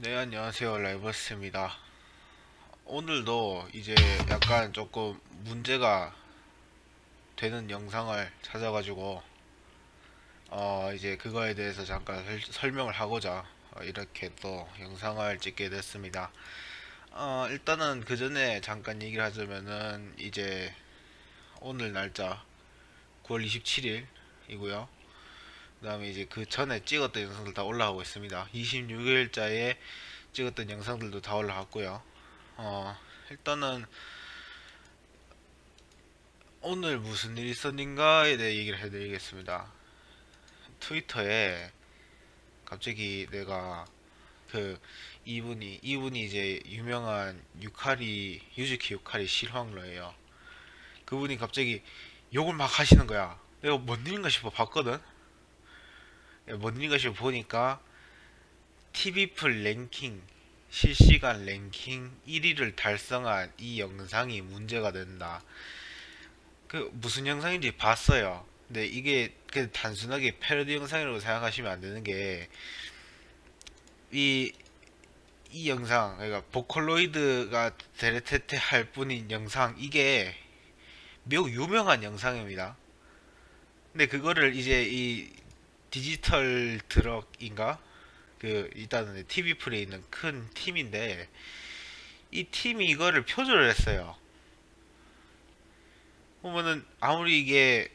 네, 안녕하세요. 라이버스입니다. 오늘도 이제 약간 조금 문제가 되는 영상을 찾아가지고, 어, 이제 그거에 대해서 잠깐 설- 설명을 하고자 어, 이렇게 또 영상을 찍게 됐습니다. 어, 일단은 그 전에 잠깐 얘기를 하자면은, 이제 오늘 날짜 9월 27일 이고요. 그 다음에 이제 그 전에 찍었던 영상들 다 올라가고 있습니다. 26일자에 찍었던 영상들도 다 올라갔고요. 어, 일단은 오늘 무슨 일이 있었는가에 대해 얘기를 해드리겠습니다. 트위터에 갑자기 내가 그 이분이 이분이 이제 유명한 유카리 유즈키 유카리 실황러예요. 그분이 갑자기 욕을 막 하시는 거야. 내가 뭔 일인가 싶어 봤거든. 예, 뭔 일인가 싶어 보니까 TV풀 랭킹 실시간 랭킹 1위를 달성한 이 영상이 문제가 된다. 그 무슨 영상인지 봤어요. 근데 이게 그 단순하게 패러디 영상이라고 생각하시면 안 되는 게 이 이 영상 그러니까 보컬로이드가 데레테테 할 뿐인 영상 이게 매우 유명한 영상입니다. 근데 그거를 이제 이 디지털 드럭인가 그 일단은 TV 풀에 있는 큰 팀인데 이 팀이 이거를 표절을 했어요. 보면은 아무리 이게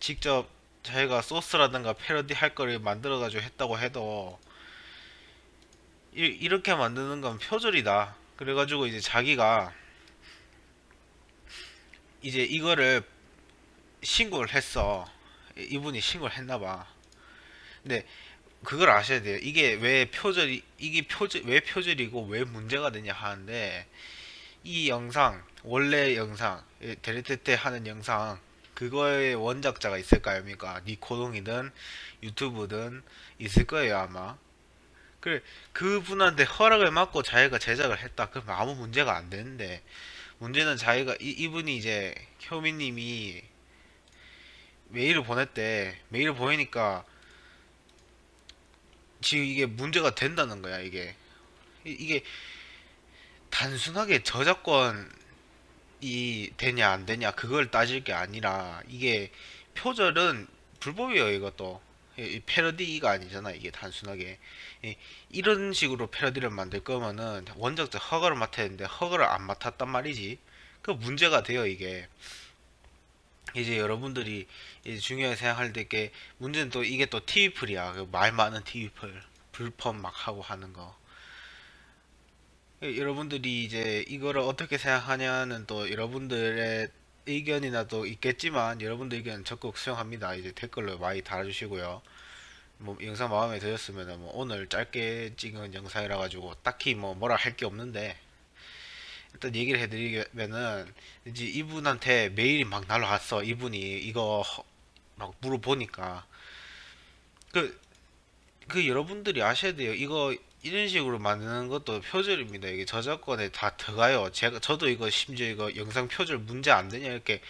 직접 자기가 소스라든가 패러디 할 거를 만들어 가지고 했다고 해도 이, 이렇게 만드는 건 표절이다. 그래가지고 이제 자기가 이제 이거를 신고를 했어. 이- 이분이 신고를 했나 봐. 근데 그걸 아셔야 돼요. 이게 왜 표절이 이게 표절 왜 표절이고 왜 문제가 되냐 하는데 이 영상 원래 영상 예, 데레테테 하는 영상 그거의 원작자가 있을 거 아닙니까? 니코동이든 유튜브든 있을 거예요 아마. 그래 그분한테 허락을 받고 자기가 제작을 했다. 그럼 아무 문제가 안 되는데 문제는 자기가 이, 이분이 이제 효민님이 메일을 보냈대. 메일을 보내니까 지금 이게 문제가 된다는 거야, 이게. 이- 이게 단순하게 저작권이 되냐 안 되냐 그걸 따질 게 아니라 이게 표절은 불법이에요, 이것도. 이- 이 패러디가 아니잖아, 이게 단순하게. 이- 이런 식으로 패러디를 만들 거면은 원작자 허가를 맡아야 되는데 허가를 안 맡았단 말이지. 그 문제가 돼요, 이게. 이제 여러분들이 이제 중요하게 생각할 때게 문제는 또 이게 또 TV풀이야. 그말 많은 TV풀. 불법 막 하고 하는 거. 예, 여러분들이 이제 이거를 어떻게 생각하냐는 또 여러분들의 의견이나 도 있겠지만 여러분들 의견 적극 수용합니다. 이제 댓글로 많이 달아주시고요. 뭐 영상 마음에 드셨으면 뭐 오늘 짧게 찍은 영상이라 가지고 딱히 뭐 뭐라 할 게 없는데 일단 얘기를 해드리면은 이제 이분한테 메일이 막 날라왔어. 이분이 이거 허- 막 물어보니까 그, 그 여러분들이 아셔야 돼요. 이거 이런 식으로 만드는 것도 표절입니다. 이게 저작권에 다 들어가요. 제가 저도 이거 심지어 이거 영상 표절 문제 안 되냐 이렇게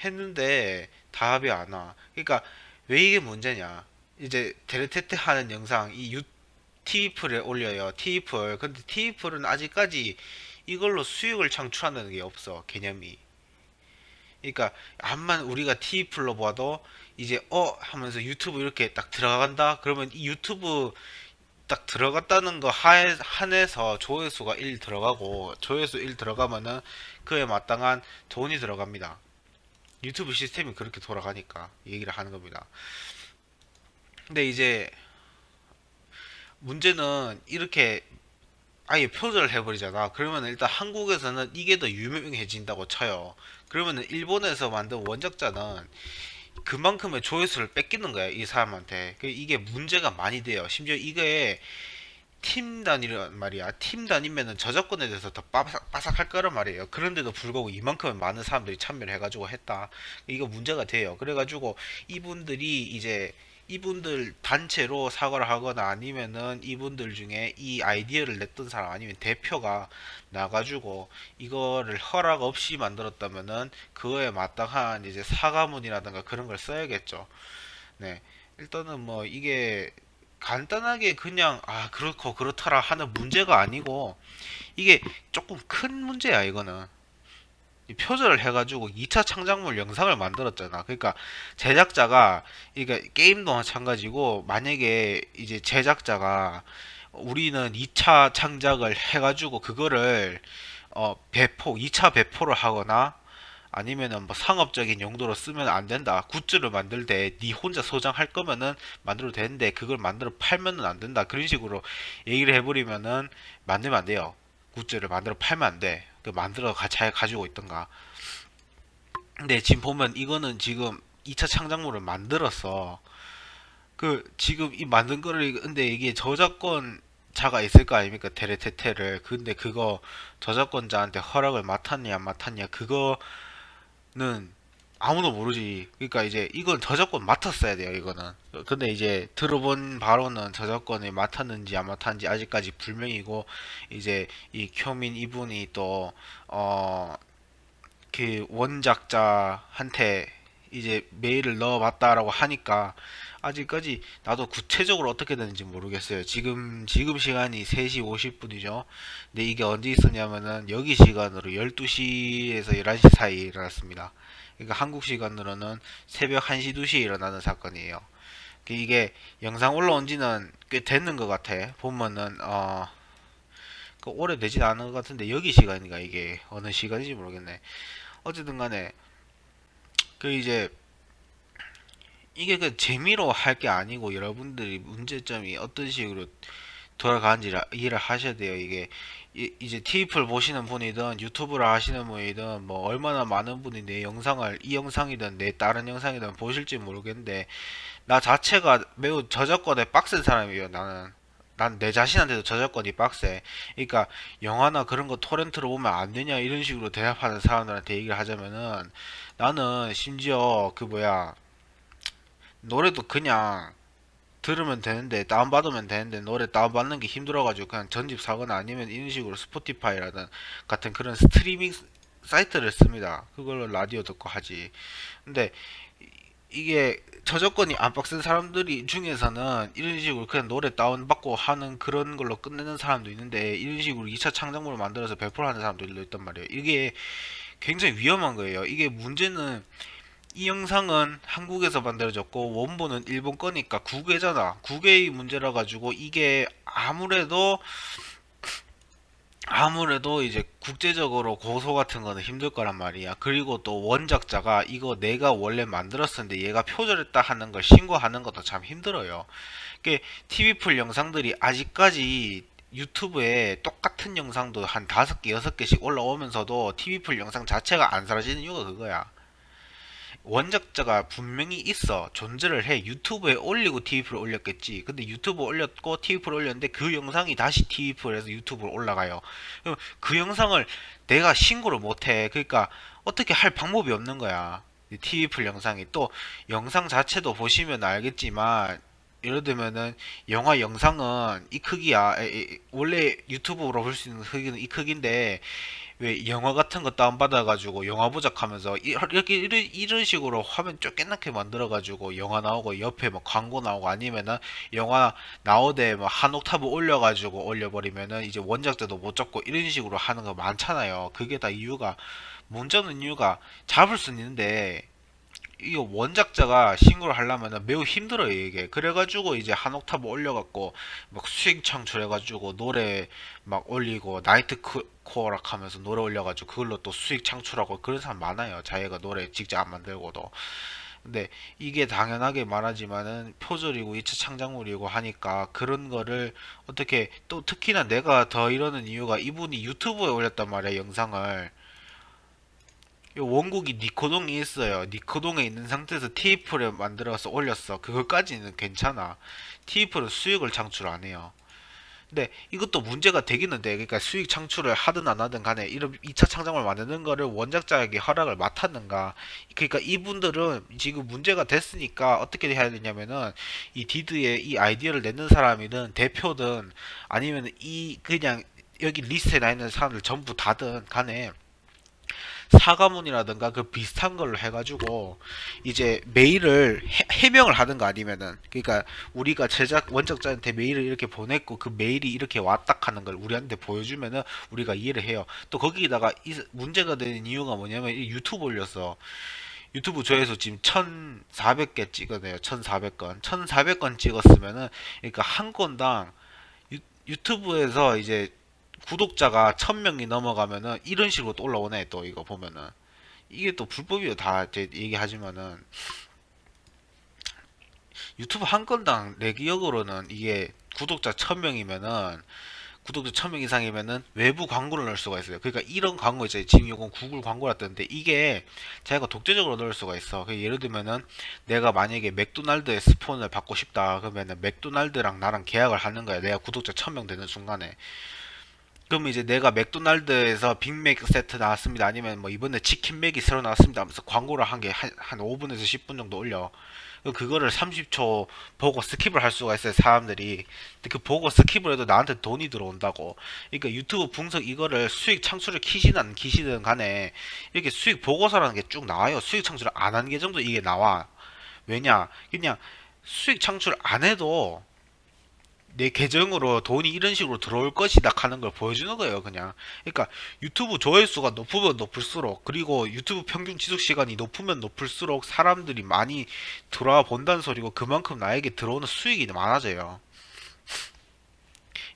했는데 답이 안 와. 그러니까 왜 이게 문제냐? 이제 데레테테 하는 영상 이 유, TV풀에 올려요. TV풀. 근데 TV풀은 아직까지 이걸로 수익을 창출한다는 게 없어. 개념이. 그러니까 암만 우리가 TV풀로 봐도 이제 어 하면서 유튜브 이렇게 딱 들어간다. 그러면 이 유튜브 딱 들어갔다는 거 하- 한해서 조회수가 1 들어가고 조회수 1 들어가면은 그에 마땅한 돈이 들어갑니다. 유튜브 시스템이 그렇게 돌아가니까 얘기를 하는 겁니다. 근데 이제 문제는 이렇게 아예 표절을 해버리잖아. 그러면 일단 한국에서는 이게 더 유명해진다고 쳐요. 그러면 일본에서 만든 원작자는 그만큼의 조회수를 뺏기는 거야, 이 사람한테. 그 이게 문제가 많이 돼요. 심지어 이게 팀 단위란 말이야. 팀 단위면은 저작권에 대해서 더 빠삭, 빠삭할 거란 말이에요. 그런데도 불구하고 이만큼 많은 사람들이 참여를 해가지고 했다. 이거 문제가 돼요. 그래가지고 이분들이 이제 이분들 단체로 사과를 하거나 아니면은 이분들 중에 이 아이디어를 냈던 사람 아니면 대표가 나가지고 이거를 허락 없이 만들었다면은 그거에 마땅한 이제 사과문이라든가 그런 걸 써야겠죠. 네. 일단은 뭐 이게 간단하게 그냥 아 그렇고 그렇더라 하는 문제가 아니고 이게 조금 큰 문제야 이거는 이 표절을 해가지고 2차 창작물 영상을 만들었잖아. 그러니까 제작자가 이게 게임도 마찬가지고 만약에 이제 제작자가 우리는 2차 창작을 해가지고 그거를 어 배포 2차 배포를 하거나 아니면은 뭐 상업적인 용도로 쓰면 안 된다. 굿즈를 만들 때네 혼자 소장할 거면은 만들어도 되는데 그걸 만들어 팔면은 안 된다. 그런 식으로 얘기를 해버리면은 만들면 안 돼요. 굿즈를 만들어 팔면 안 돼. 그 만들어 가, 잘 가지고 있던가. 근데 지금 보면 이거는 지금 2차 창작물을 만들었어. 그 지금 이 만든 거를 근데 이게 저작권 자가 있을 거 아닙니까? 테레테테를. 근데 그거 저작권자한테 허락을 맡았냐 안 맡았냐 그거는 아무도 모르지. 그러니까 이제 이건 저작권 맡았어야 돼요, 이거는. 근데 이제 들어본 바로는 저작권을 맡았는지 안 맡았는지 아직까지 불명이고 이제 이 쿄민 이분이 또 어 그 원작자한테 이제 메일을 넣어봤다라고 하니까 아직까지 나도 구체적으로 어떻게 되는지 모르겠어요. 지금 지금 시간이 3시 50분이죠. 근데 이게 언제 있었냐면은 여기 시간으로 12시에서 11시 사이에 일어났습니다. 그러니까 한국 시간으로는 새벽 1시 2시에 일어나는 사건이에요. 그 이게 영상 올라온 지는 꽤 됐는 것 같아. 보면은 어 그 오래되진 않은 것 같은데 여기 시간인가 이게 어느 시간인지 모르겠네. 어쨌든 간에 그 이제 이게 그 재미로 할 게 아니고 여러분들이 문제점이 어떤 식으로 돌아가는지 이해를 하셔야 돼요. 이게 이, 이제 티입을 보시는 분이든 유튜브를 하시는 분이든 뭐 얼마나 많은 분이 내 영상을 이 영상이든 내 다른 영상이든 보실지 모르겠는데 나 자체가 매우 저작권에 빡센 사람이에요. 나는 난 내 자신한테도 저작권이 빡세. 그러니까 영화나 그런 거 토렌트로 보면 안 되냐 이런 식으로 대답하는 사람들한테 얘기를 하자면은 나는 심지어 그 뭐야 노래도 그냥 들으면 되는데 다운받으면 되는데 노래 다운받는 게 힘들어가지고 그냥 전집 사거나 아니면 이런 식으로 스포티파이라든 같은 그런 스트리밍 사이트를 씁니다. 그걸로 라디오 듣고 하지. 근데 이- 이게 저작권이 안 빡센 사람들이 중에서는 이런 식으로 그냥 노래 다운받고 하는 그런 걸로 끝내는 사람도 있는데 이런 식으로 2차 창작물을 만들어서 배포를 하는 사람도 있단 말이에요. 이게 굉장히 위험한 거예요. 이게 문제는 이 영상은 한국에서 만들어졌고 원본은 일본 거니까 국외잖아. 국외의 문제라 가지고 이게 아무래도 아무래도 이제 국제적으로 고소 같은 거는 힘들 거란 말이야. 그리고 또 원작자가 이거 내가 원래 만들었었는데 얘가 표절했다 하는 걸 신고하는 것도 참 힘들어요. 그 TV풀 영상들이 아직까지 유튜브에 똑같은 영상도 한 다섯 개, 여섯 개씩 올라오면서도 TV풀 영상 자체가 안 사라지는 이유가 그거야. 원작자가 분명히 있어 존재를 해. 유튜브에 올리고 TV풀 올렸겠지. 근데 유튜브 올렸고 TV풀 올렸는데 그 영상이 다시 TV풀에서 유튜브로 올라가요. 그럼 그 영상을 내가 신고를 못해. 그러니까 어떻게 할 방법이 없는 거야. TV풀 영상이. 또 영상 자체도 보시면 알겠지만 예를 들면은 영화 영상은 이 크기야 에, 에, 원래 유튜브로 볼 수 있는 크기는 이 크기인데 왜 영화 같은 거 다운받아가지고 영화 보작하면서 이- 이렇게 이런, 이런 식으로 화면 쪼개나게 만들어가지고 영화 나오고 옆에 뭐 광고 나오고 아니면은 영화 나오대 뭐한 옥타브 올려가지고 올려버리면은 이제 원작자도 못 잡고 이런 식으로 하는 거 많잖아요. 그게 다 이유가 문제는 이유가 잡을 수 있는데 이거 원작자가 신고를 하려면 매우 힘들어요 이게. 그래가지고 이제 한 옥타브 올려갖고 막 수익 창출해가지고 노래 막 올리고 나이트 코어락 하면서 노래 올려가지고 그걸로 또 수익 창출하고 그런 사람 많아요. 자기가 노래 직접 안 만들고도. 근데 이게 당연하게 말하지만은 표절이고 2차 창작물이고 하니까 그런 거를 어떻게 또 특히나 내가 더 이러는 이유가 이분이 유튜브에 올렸단 말이야 영상을. 이 원곡이 니코동에 있어요. 니코동에 있는 상태에서 TF를 만들어서 올렸어. 그것까지는 괜찮아. TF는 수익을 창출 안 해요. 근데 이것도 문제가 되기는 돼. 그러니까 수익 창출을 하든 안 하든 간에 이런 2차 창작물 만드는 거를 원작자에게 허락을 맡았는가. 그러니까 이분들은 지금 문제가 됐으니까 어떻게 해야 되냐면은 이 디드에 이 아이디어를 내는 사람이든 대표든 아니면 이 그냥 여기 리스트에 나 있는 사람들 전부 다든 간에 사과문이라든가 그 비슷한 걸로 해가지고 이제 메일을 해, 명을 하든가 아니면은 그러니까 우리가 제작 원작자한테 메일을 이렇게 보냈고 그 메일이 이렇게 왔다 하는 걸 우리한테 보여주면은 우리가 이해를 해요. 또 거기다가 이 문제가 되는 이유가 뭐냐면 이 유튜브 올렸어. 유튜브 조회수 지금 1,400개 찍었네요. 1,400건. 1,400건 찍었으면은 그러니까 한 건당 유, 유튜브에서 이제 구독자가 1000명이 넘어가면은 이런 식으로 또 올라오네. 또 이거 보면은 이게 또 불법이요. 다 이제 얘기하지만은 유튜브 한 건당 내 기억으로는 이게 구독자 1000명이면은 구독자 1000명 이상이면은 외부 광고를 넣을 수가 있어요. 그러니까 이런 광고 이제 지금 이건 구글 광고라 뜨는데 이게 자기가 독재적으로 넣을 수가 있어. 그 예를 들면은 내가 만약에 맥도날드의 스폰을 받고 싶다 그러면은 맥도날드랑 나랑 계약을 하는 거야. 내가 구독자 1000명 되는 순간에. 그럼 이제 내가 맥도날드에서 빅맥 세트 나왔습니다. 아니면 뭐 이번에 치킨맥이 새로 나왔습니다. 하면서 광고를 한 게한 한 5분에서 10분 정도 올려. 그럼 그거를 30초 보고 스킵을 할 수가 있어요, 사람들이. 근데 그 보고 스킵을 해도 나한테 돈이 들어온다고. 그러니까 유튜브 분석 이거를 수익 창출을 키시든 안 키시든 간에 이렇게 수익 보고서라는 게 쭉 나와요. 수익 창출을 안 한 게 정도 이게 나와. 왜냐? 그냥 수익 창출 안 해도 내 계정으로 돈이 이런 식으로 들어올 것이다 하는 걸 보여주는 거예요 그냥. 그러니까 유튜브 조회수가 높으면 높을수록 그리고 유튜브 평균 지속 시간이 높으면 높을수록 사람들이 많이 들어와 본다는 소리고 그만큼 나에게 들어오는 수익이 많아져요.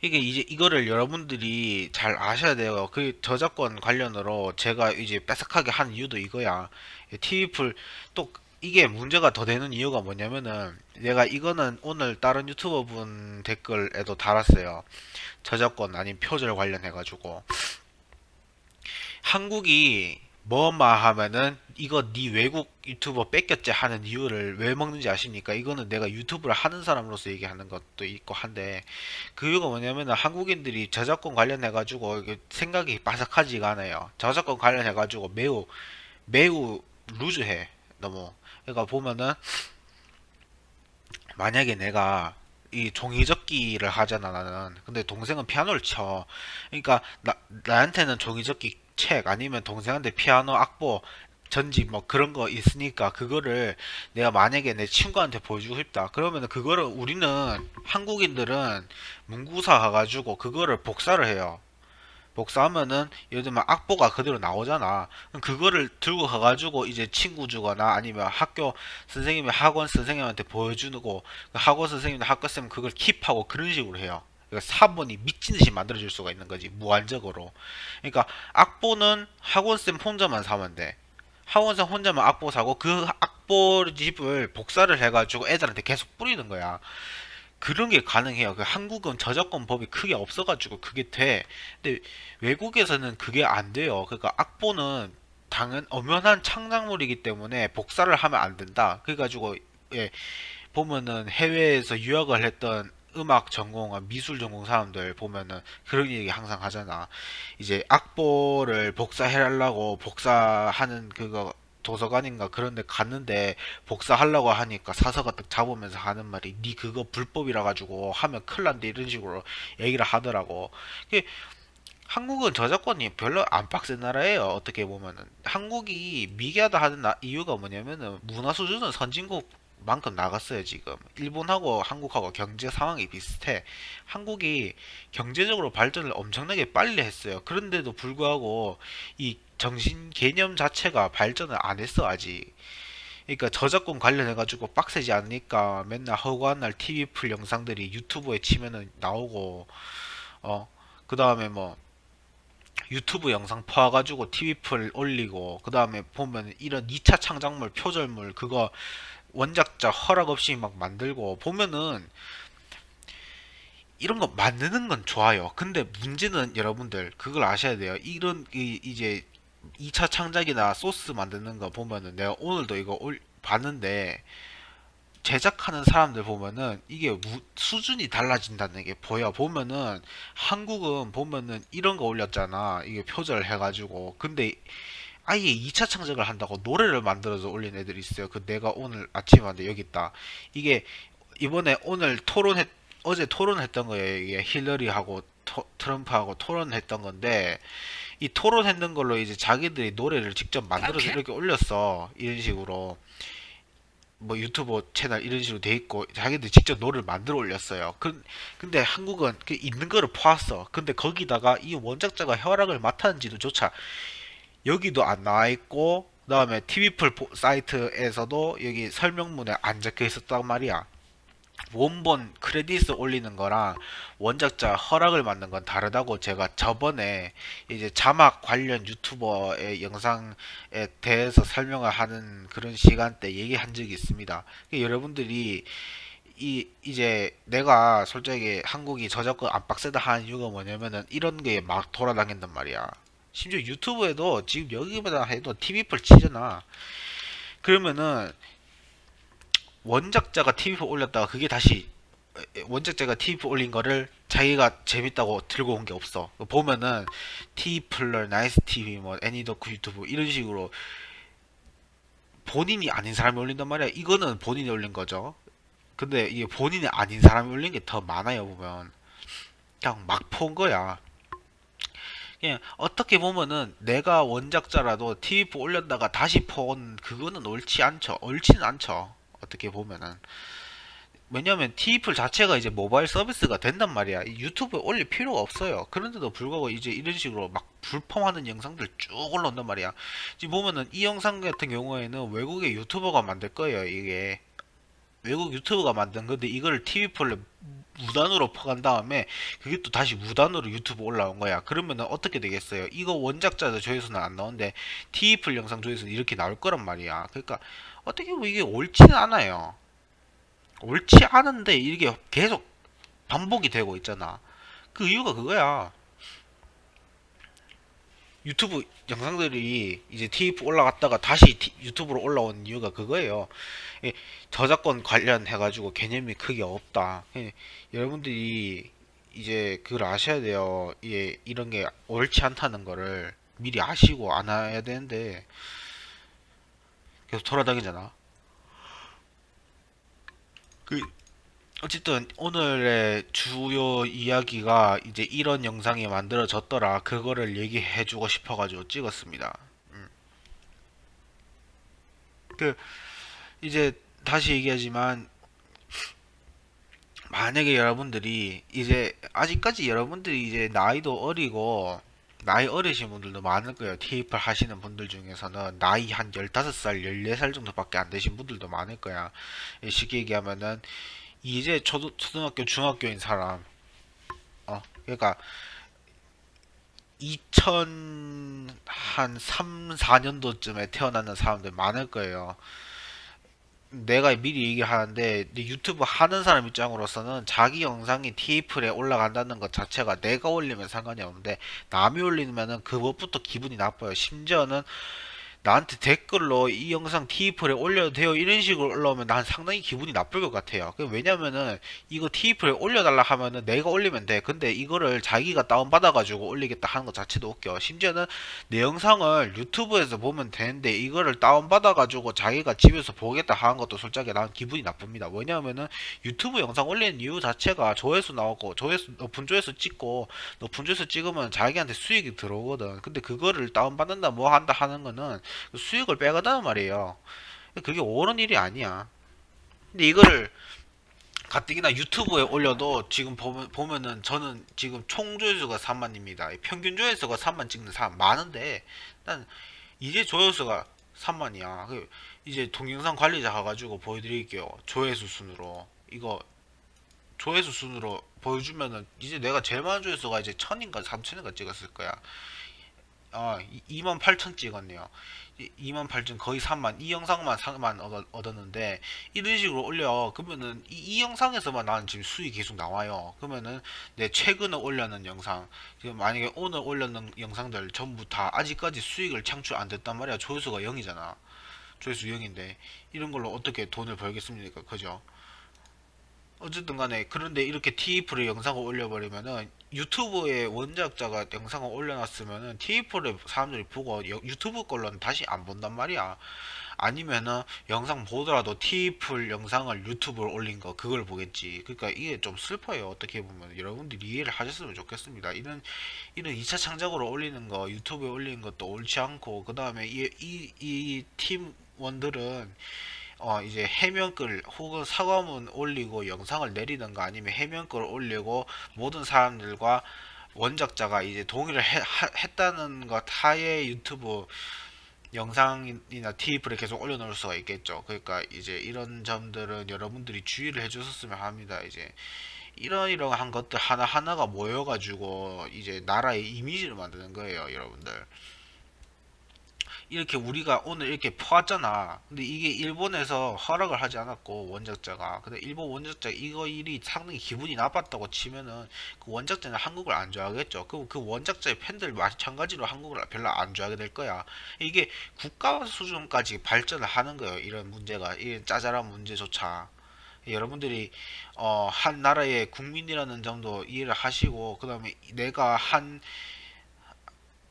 이게 이제 이거를 여러분들이 잘 아셔야 돼요. 그 저작권 관련으로 제가 이제 뺏석하게 한 이유도 이거야. TV풀 또 이게 문제가 더 되는 이유가 뭐냐면은 내가 이거는 오늘 다른 유튜버 분 댓글에도 달았어요. 저작권 아닌 표절 관련해 가지고 한국이 뭐마 하면은 이거 네 외국 유튜버 뺏겼지 하는 이유를 왜 먹는지 아십니까? 이거는 내가 유튜브를 하는 사람으로서 얘기하는 것도 있고 한데 그 이유가 뭐냐면은 한국인들이 저작권 관련해 가지고 생각이 바삭하지가 않아요. 저작권 관련해 가지고 매우 매우 루즈해. 너무. 그러니까 보면은 만약에 내가 이 종이접기를 하잖아 나는. 근데 동생은 피아노를 쳐. 그러니까 나, 나한테는 종이접기 책 아니면 동생한테 피아노 악보 전지 뭐 그런 거 있으니까 그거를 내가 만약에 내 친구한테 보여주고 싶다. 그러면 그거를 우리는 한국인들은 문구사 가가지고 그거를 복사를 해요 복사하면은 예를 들면 악보가 그대로 나오잖아. 그거를 들고 가가지고 이제 친구 주거나 아니면 학교 선생님이 학원 선생님한테 보여주고 그 학원 선생님도 학교 쌤 그걸 킵하고 그런 식으로 해요. 그러니까 사본이 미친 듯이 만들어질 수가 있는 거지 무한적으로. 그러니까 악보는 학원 쌤 혼자만 사면 돼. 학원생 혼자만 악보 사고 그 악보 집을 복사를 해가지고 애들한테 계속 뿌리는 거야. 그런 게 가능해요. 그 한국은 저작권 법이 크게 없어가지고 그게 돼. 근데 외국에서는 그게 안 돼요. 그러니까 악보는 당연 엄연한 창작물이기 때문에 복사를 하면 안 된다. 그래가지고 예, 보면은 해외에서 유학을 했던 음악 전공, 미술 전공 사람들 보면은 그런 얘기 항상 하잖아. 이제 악보를 복사해달라고 복사하는 그거 도서관인가 그런 데 갔는데 복사하려고 하니까 사서가 딱 잡으면서 하는 말이 니 그거 불법이라 가지고 하면 큰일 난데 이런 식으로 얘기를 하더라고. 그 한국은 저작권이 별로 안 빡센 나라예요. 어떻게 보면은 한국이 미개하다 하는 나- 이유가 뭐냐면은 문화 수준은 선진국 만큼 나갔어요 지금 일본하고 한국하고 경제 상황이 비슷해 한국이 경제적으로 발전을 엄청나게 빨리 했어요 그런데도 불구하고 이 정신 개념 자체가 발전을 안 했어 아직 그러니까 저작권 관련해 가지고 빡세지 않으니까 맨날 허구한 날 TV 풀 영상들이 유튜브에 치면은 나오고 어 그 다음에 뭐 유튜브 영상 퍼와가지고 TV 풀 올리고 그 다음에 보면 이런 2차 창작물 표절물 그거 원작자 허락 없이 막 만들고 보면은 이런 거 만드는 건 좋아요. 근데 문제는 여러분들 그걸 아셔야 돼요. 이런 이, 이제 2차 창작이나 소스 만드는 거 보면은 내가 오늘도 이거 올, 봤는데 제작하는 사람들 보면은 이게 무, 수준이 달라진다는 게 보여. 보면은 한국은 보면은 이런 거 올렸잖아. 이게 표절 해가지고. 근데 아예 2차 창작을 한다고 노래를 만들어서 올린 애들이 있어요. 그 내가 오늘 아침에 봤는데 여기 있다. 이게 이번에 오늘 토론했 어제 토론했던 거예요. 이게 힐러리하고 토, 트럼프하고 토론했던 건데 이 토론 했는 걸로 이제 자기들이 노래를 직접 만들어서 오케이. 이렇게 올렸어 이런 식으로 뭐 유튜브 채널 이런 식으로 돼 있고 자기들이 직접 노래를 만들어 올렸어요. 그, 근데 한국은 그 있는 거를 퍼왔어. 근데 거기다가 이 원작자가 허락을 맡았는지도 조차 여기도 안 나와 있고 그다음에 TV풀 보- 사이트에서도 여기 설명문에 안 적혀 있었단 말이야. 원본 크레딧을 올리는 거랑 원작자 허락을 받는 건 다르다고 제가 저번에 이제 자막 관련 유튜버의 영상에 대해서 설명을 하는 그런 시간대 얘기한 적이 있습니다. 그러니까 여러분들이 이 이제 내가 솔직히 한국이 저작권 안 빡세다 하는 이유가 뭐냐면은 이런 게 막 돌아다닌단 말이야. 심지어 유튜브에도 지금 여기보다 해도 TV풀 치잖아. 그러면은 원작자가 TV풀 올렸다가 그게 다시 원작자가 TV풀 올린 거를 자기가 재밌다고 들고 온 게 없어. 보면은 TV플러, 나이스 TV, 뭐 애니더크 유튜브 이런 식으로 본인이 아닌 사람이 올린단 말이야. 이거는 본인이 올린 거죠. 근데 이게 본인이 아닌 사람이 올린 게 더 많아요 보면 그냥 막폰 거야. 그냥 어떻게 보면은 내가 원작자라도 TV 올렸다가 다시 폰 그거는 옳지 않죠. 옳지는 않죠. 어떻게 보면은 왜냐면 TV풀 자체가 이제 모바일 서비스가 된단 말이야. 이 유튜브에 올릴 필요가 없어요. 그런데도 불구하고 이제 이런 식으로 막 불펌하는 영상들 쭉 올라온단 말이야. 지금 보면은 이 영상 같은 경우에는 외국의 유튜버가 만들 거예요. 이게 외국 유튜버가 만든 건데 이거를 TV풀에 무단으로 퍼간 다음에 그게 또 다시 무단으로 유튜브 올라온 거야. 그러면은 어떻게 되겠어요? 이거 원작자 조회수는 안 나오는데 TV풀 영상 조회수는 이렇게 나올 거란 말이야. 그러니까 어떻게 보면 이게 옳지는 않아요. 옳지 않은데 이게 계속 반복이 되고 있잖아. 그 이유가 그거야. 유튜브 영상들이 이제 TF 올라갔다가 다시 티- 유튜브로 올라온 이유가 그거예요. 예, 저작권 관련해가지고 개념이 크게 없다. 예, 여러분들이 이제 그걸 아셔야 돼요. 예, 이런 게 옳지 않다는 거를 미리 아시고 안 해야 되는데 계속 돌아다니잖아. 그 어쨌든 오늘의 주요 이야기가 이제 이런 영상이 만들어졌더라. 그거를 얘기해주고 싶어가지고 찍었습니다. 음. 그 이제 다시 얘기하지만 만약에 여러분들이 이제 아직까지 여러분들이 이제 나이도 어리고 나이 어리신 분들도 많을 거예요. TF를 하시는 분들 중에서는 나이 한 15살, 14살 정도밖에 안 되신 분들도 많을 거야. 쉽게 얘기하면은 이제 초등, 초등학교, 중학교인 사람, 어, 그러니까 2000한 3, 4년도쯤에 태어나는 사람들 많을 거예요. 내가 미리 얘기하는데 네 유튜브 하는 사람 입장으로서는 자기 영상이 TF에 올라간다는 것 자체가 내가 올리면 상관이 없는데 남이 올리면은 그것부터 기분이 나빠요. 심지어는 나한테 댓글로 이 영상 TF에 올려도 돼요 이런 식으로 올라오면 난 상당히 기분이 나쁠 것 같아요. 그 왜냐면은 이거 TF에 올려달라 하면은 내가 올리면 돼. 근데 이거를 자기가 다운받아 가지고 올리겠다 하는 것 자체도 웃겨. 심지어는 내 영상을 유튜브에서 보면 되는데 이거를 다운받아 가지고 자기가 집에서 보겠다 하는 것도 솔직하게 난 기분이 나쁩니다. 왜냐면은 유튜브 영상 올리는 이유 자체가 조회수 나오고 조회수 높은 조회수 찍고 높은 조회수 찍으면 자기한테 수익이 들어오거든. 근데 그거를 다운받는다 뭐 한다 하는 거는 그 수익을 빼가다는 말이에요. 그게 옳은 일이 아니야. 근데 이거를 가뜩이나 유튜브에 올려도 지금 보면, 보면 은 저는 지금 총 조회수가 3만입니다. 평균 조회수가 3만 찍는 사람 많은데 난 이제 조회수가 3만이야. 그 이제 동영상 관리자 가가지고 보여드릴게요. 조회수 순으로 이거 조회수 순으로 보여주면은 이제 내가 제일 많은 조회수가 이제 1000인가 3000인가 찍었을 거야. 아, 2만 8천 찍었네요. 2만 8천 거의 3만. 이 영상만 3만 얻, 얻었 는데 이런 식으로 올려. 그러면은 이, 이 영상에서만 나는 지금 수익이 계속 나와요. 그러면은 내 최근에 올려놓은 영상 지금 만약에 오늘 올려놓은 영상들 전부 다 아직까지 수익을 창출 안 됐단 말이야. 조회수가 0이잖아. 조회수 0인데 이런 걸로 어떻게 돈을 벌겠습니까? 그죠 어쨌든 간에 그런데 이렇게 TF를 영상을 올려버리면은 유튜브에 원작자가 영상을 올려놨으면은 TF4를 사람들이 보고 여- 유튜브 걸로는 다시 안 본단 말이야. 아니면은 영상 보더라도 TF 영상을 유튜브에 올린 거 그걸 보겠지. 그러니까 이게 좀 슬퍼요. 어떻게 보면 여러분들이 이해를 하셨으면 좋겠습니다. 이런 이런 2차 창작으로 올리는 거 유튜브에 올리는 것도 옳지 않고 그 다음에 이이 팀원들은 어 이제 해명글 혹은 사과문 올리고 영상을 내리든가 아니면 해명글 올리고 모든 사람들과 원작자가 이제 동의를 해- 하- 했다는 것 하에 유튜브 영상이나 TV를 계속 올려놓을 수가 있겠죠. 그러니까 이제 이런 점들은 여러분들이 주의를 해주셨으면 합니다. 이제 이런 이러한 것들 하나 하나가 모여가지고 이제 나라의 이미지를 만드는 거예요, 여러분들. 이렇게 우리가 오늘 이렇게 퍼왔잖아. 근데 이게 일본에서 허락을 하지 않았고 원작자가. 근데 일본 원작자 이거 일이 상당히 기분이 나빴다고 치면은 그 원작자는 한국을 안 좋아하겠죠. 그럼 그 원작자의 팬들 마찬가지로 한국을 별로 안 좋아하게 될 거야. 이게 국가 수준까지 발전을 하는 거예요. 이런 문제가 이 짜잘한 문제조차. 여러분들이 어, 한 나라의 국민이라는 점도 이해를 하시고 그 다음에 내가 한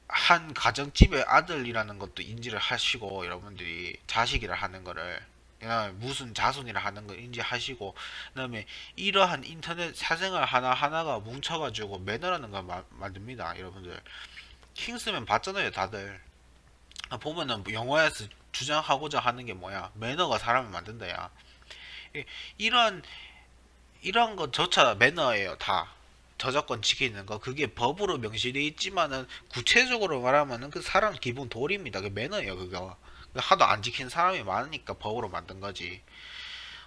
한 가정집의 아들이라는 것도 인지를 하시고 여러분들이 자식이라 하는 거를 그다음에 무슨 자손이라 하는 걸 인지하시고 그다음에 이러한 인터넷 사생활 하나 하나가 뭉쳐가지고 매너라는 걸 마- 만듭니다 여러분들. 킹스맨 봤잖아요 다들. 아, 보면은 뭐 영화에서 주장하고자 하는 게 뭐야? 매너가 사람을 만든다야. 이- 이런 이런 것조차 매너예요 다 저작권 지키는 거 그게 법으로 명시되어 있지만은 구체적으로 말하면은 그 사람 기본 도리입니다. 그 매너예요 그거. 하도 안 지킨 사람이 많으니까 법으로 만든 거지.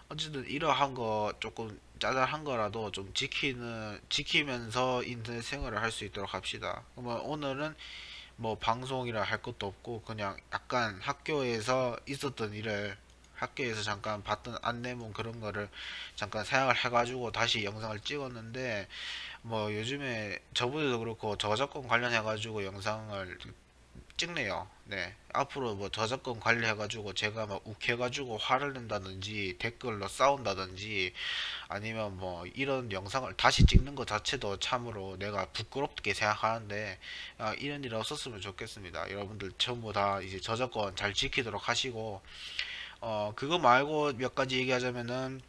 어쨌든 이러한 거 조금 짜잘한 거라도 좀 지키는 지키면서 인터넷 생활을 할 수 있도록 합시다. 그러면 오늘은 뭐 방송이라 할 것도 없고 그냥 약간 학교에서 있었던 일을 학교에서 잠깐 봤던 안내문 그런 거를 잠깐 생각을 해가지고 다시 영상을 찍었는데 뭐 요즘에 저번에도 그렇고 저작권 관련해 가지고 영상을 찍네요. 네. 앞으로 뭐 저작권 관리해가지고 제가 막 욱해가지고 화를 낸다든지 댓글로 싸운다든지 아니면 뭐 이런 영상을 다시 찍는 것 자체도 참으로 내가 부끄럽게 생각하는데 아, 이런 일 없었으면 좋겠습니다. 여러분들 전부 다 이제 저작권 잘 지키도록 하시고 어 그거 말고 몇 가지 얘기하자면은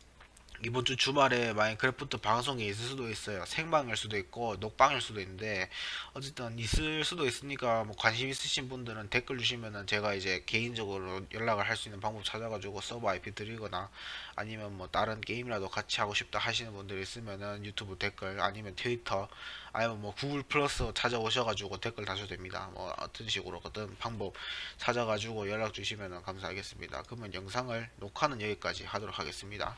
이번 주 주말에 마인크래프트 방송이 있을 수도 있어요. 생방일 수도 있고 녹방일 수도 있는데 어쨌든 있을 수도 있으니까 뭐 관심 있으신 분들은 댓글 주시면은 제가 이제 개인적으로 연락을 할 수 있는 방법 찾아가지고 서버 IP 드리거나 아니면 뭐 다른 게임이라도 같이 하고 싶다 하시는 분들 있으면은 유튜브 댓글 아니면 트위터 아니면 뭐 구글 플러스 찾아오셔가지고 댓글 다셔도 됩니다. 뭐 어떤 식으로 어떤 방법 찾아가지고 연락 주시면은 감사하겠습니다. 그러면 영상을 녹화는 여기까지 하도록 하겠습니다.